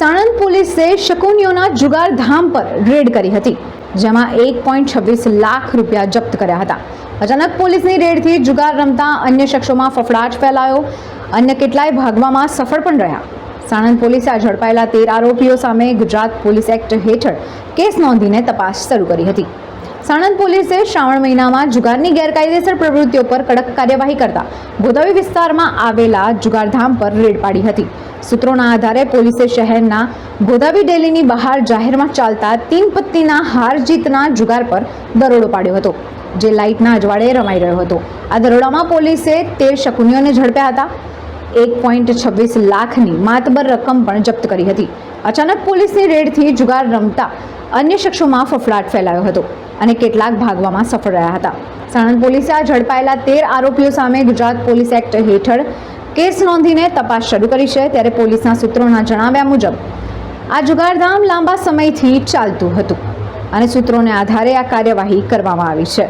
સાણંદ પોલીસે શકુનીઓના જુગારધામ પર રેડ કરી હતી, જેમાં એક પોઈન્ટ છવ્વીસ લાખ રૂપિયા જપ્ત કર્યા હતા. અચાનક પોલીસની રેડથી જુગાર રમતા અન્ય શખ્સોમાં ફફડાટ ફેલાયો, અન્ય કેટલાય ભાગવામાં સફળ પણ રહ્યા. સાણંદ પોલીસે આ ઝડપાયેલા તેર આરોપીઓ સામે ગુજરાત પોલીસ એક્ટ હેઠળ કેસ નોંધીને તપાસ શરૂ કરી હતી. સાણંદ પોલીસે શ્રાવણ મહિનામાં જુગારની ગેરકાયદેસર પ્રવૃત્તિઓ પર કડક કાર્યવાહી કરતા ગોદાવી વિસ્તારમાં આવેલા જુગારધામ પર રેડ પાડી હતી. સૂત્રોના આધારે પોલીસે શહેરના ગોદાવી ડેલીની બહાર જાહેરમાં ચાલતા તીન પત્તીના હાર જીતના જુગાર પર દરોડો પાડ્યો હતો, જે લાઇટના અજવાળે રમાઈ રહ્યો હતો. આ દરોડામાં પોલીસે તેર શકુનીઓને ઝડપ્યા હતા. એક પોઈન્ટ છવ્વીસ લાખની માતબર રકમ પણ જપ્ત કરી હતી. અચાનક પોલીસની રેડથી જુગાર રમતા અન્ય શખ્સોમાં ફફડાટ ફેલાયો હતો. અને કેટલાક ભાગવામાં સફળ રહ્યા હતા. સાણંદ પોલીસે આ ઝડપાયેલા તેર આરોપીઓ સામે ગુજરાત પોલીસ એક્ટ હેઠળ કેસ નોંધીને તપાસ શરૂ કરી છે ત્યારે પોલીસના સૂત્રોના જણાવ્યા મુજબ, આ જુગારધામ લાંબા સમયથી ચાલતું હતું અને સૂત્રોને આધારે આ કાર્યવાહી કરવામાં આવી છે.